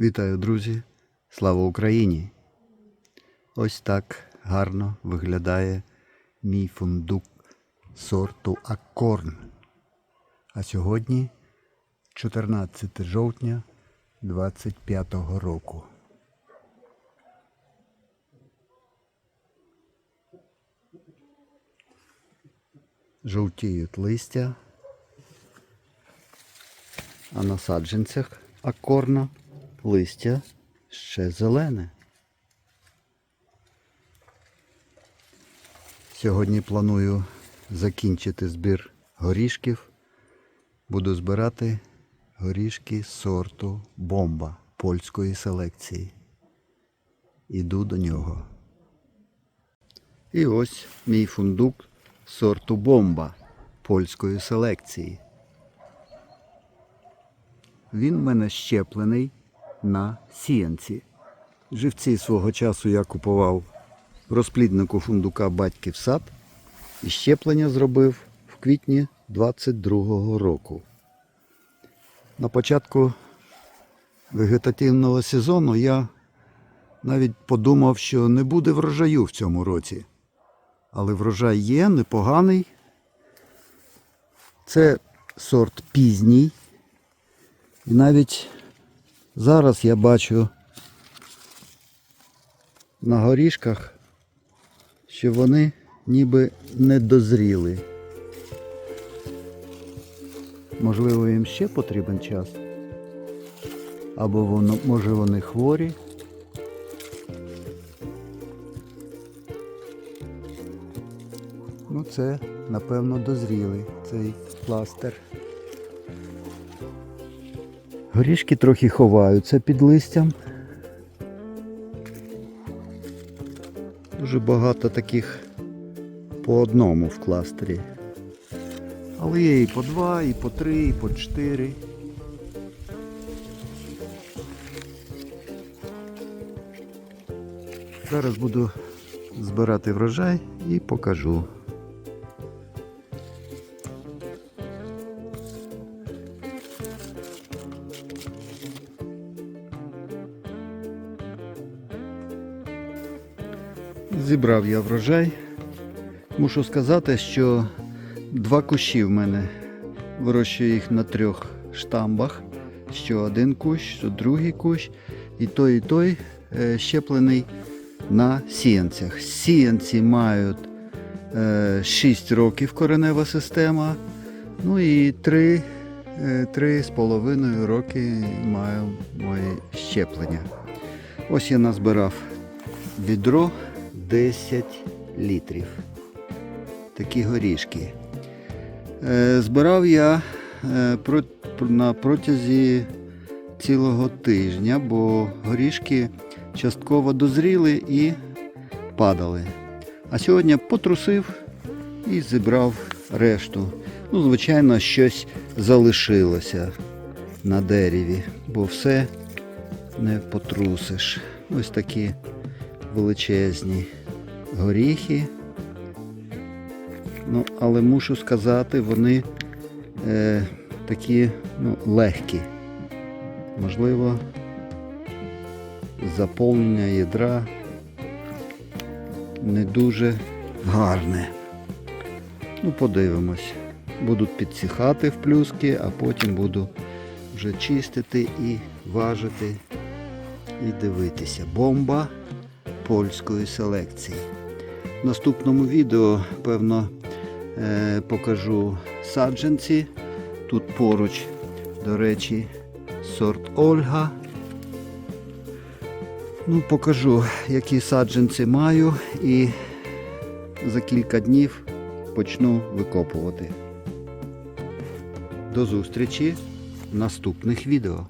Вітаю, друзі! Слава Україні! Ось так гарно виглядає мій фундук сорту Аккорн. А сьогодні 14 жовтня 25 року. Жовтіють листя, а на саджанцях акорна листя ще зелене. Сьогодні планую закінчити збір горішків. Буду збирати горішки сорту бомба польської селекції. Іду до нього. І ось мій фундук сорту бомба польської селекції. Він в мене щеплений на сіянці. Живці свого часу я купував розпліднику фундука батьків сад і щеплення зробив в квітні 22-го року. На початку вегетативного сезону я навіть подумав, що не буде врожаю в цьому році. Але врожай є, непоганий. Це сорт пізній. І навіть зараз я бачу на горішках, що вони ніби не дозріли. Можливо, їм ще потрібен час. Або воно, може вони хворі. Ну це, напевно, дозрілий цей пластир. Горішки трохи ховаються під листям. Дуже багато таких по одному в кластері. Але є і по два, і по три, і по чотири. Зараз буду збирати врожай і покажу. Зібрав я врожай. Мушу сказати, що два кущі в мене вирощую їх на трьох штамбах. Що один кущ, що другий кущ, і той, і той е, щеплений на сіянцях. Сіянці мають е, 6 років коренева система. Ну і 3, е, 3 роки маю моє щеплення. Ось я назбирав відро 10 літрів. Такі горішки. Е, Збирав я е, на протязі цілого тижня, бо горішки частково дозріли і падали. А сьогодні потрусив і зібрав решту. Ну, звичайно, щось залишилося на дереві, бо все не потрусиш. Ось такі величезні горіхи. Ну, але мушу сказати, вони е, такі ну, легкі. Можливо, заповнення ядра не дуже гарне. Ну, подивимось. Будуть підсихати в плюски, а потім буду вже чистити і важити і дивитися. Бомба польської селекції. В наступному відео, певно, е, покажу саджанці. Тут поруч, до речі, сорт Ольга. Ну, покажу, які саджанці маю і за кілька днів почну викопувати. До зустрічі в наступних відео.